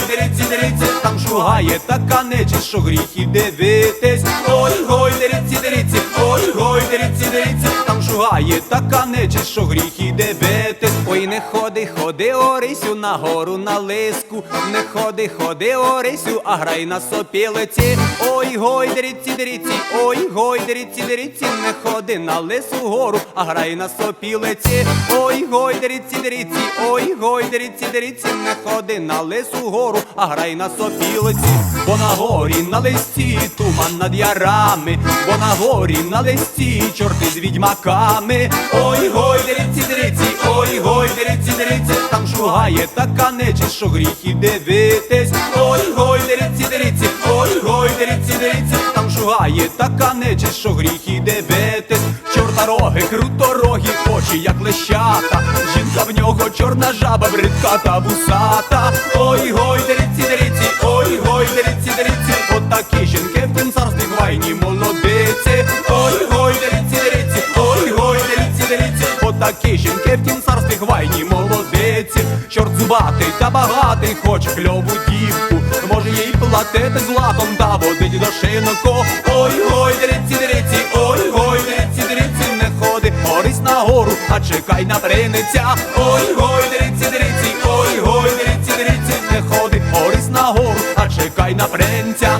дриці, дриці, там шугає така нечисть, що гріх і дивитись. Ой, гой, дриці, дриці, ой, гой, дриці, дриці, там шугає така нечисть, що гріх і дивитись. Ой, не ходи, ходи, Орисю, на гору на лиску, не ходи, ходи, Орисю, а грай на сопілиці. Ой, гой, дриці, дриці, ой, гой, дриці, дриці, не ходи на лису гору, а грай на сопілиці. Ой, гой, дриці, дриці, ой, гой, дриці, дриці, не ходи на лису гору, а грай на сопілиці. Бо на горі на листі туман над ярами, бо на горі на листі чорти з відьмаками. Ой, гой, дриці, дриці, ой, гой, дриці, дриці, там шугає така нечисть, що гріх і дивитись. Ой, гой, дриці, дриці, ой, гой, дриці, дриці, там шугає така нечисть, що гріх і дивитись. Чорта роги, круторогі, очі, як лещата. Жінка в нього чорна жаба, бридка та вусата. Ой, гой, дриці, дриці, ой, гой, дриці, дриці, отакі жінки в тим царстві хвайні молодиці. Ой, гой, дриці, дриці, ой, гой, дриці, дриці, отакі жінки в тім царстві хвайні молодиці. Чорт зубатий та багатий, хоче кльову дівку. Може їй платити златом та водить до шинку. Ой, гой, дриці, дриці, ой, гой, дриці, дриці, не ходи, горись на гору, а чекай на приниця. Ой, гой, дриці, дриці, ой, гой, дриці, дриці, не ходи, горись на гору, а чекай на принця.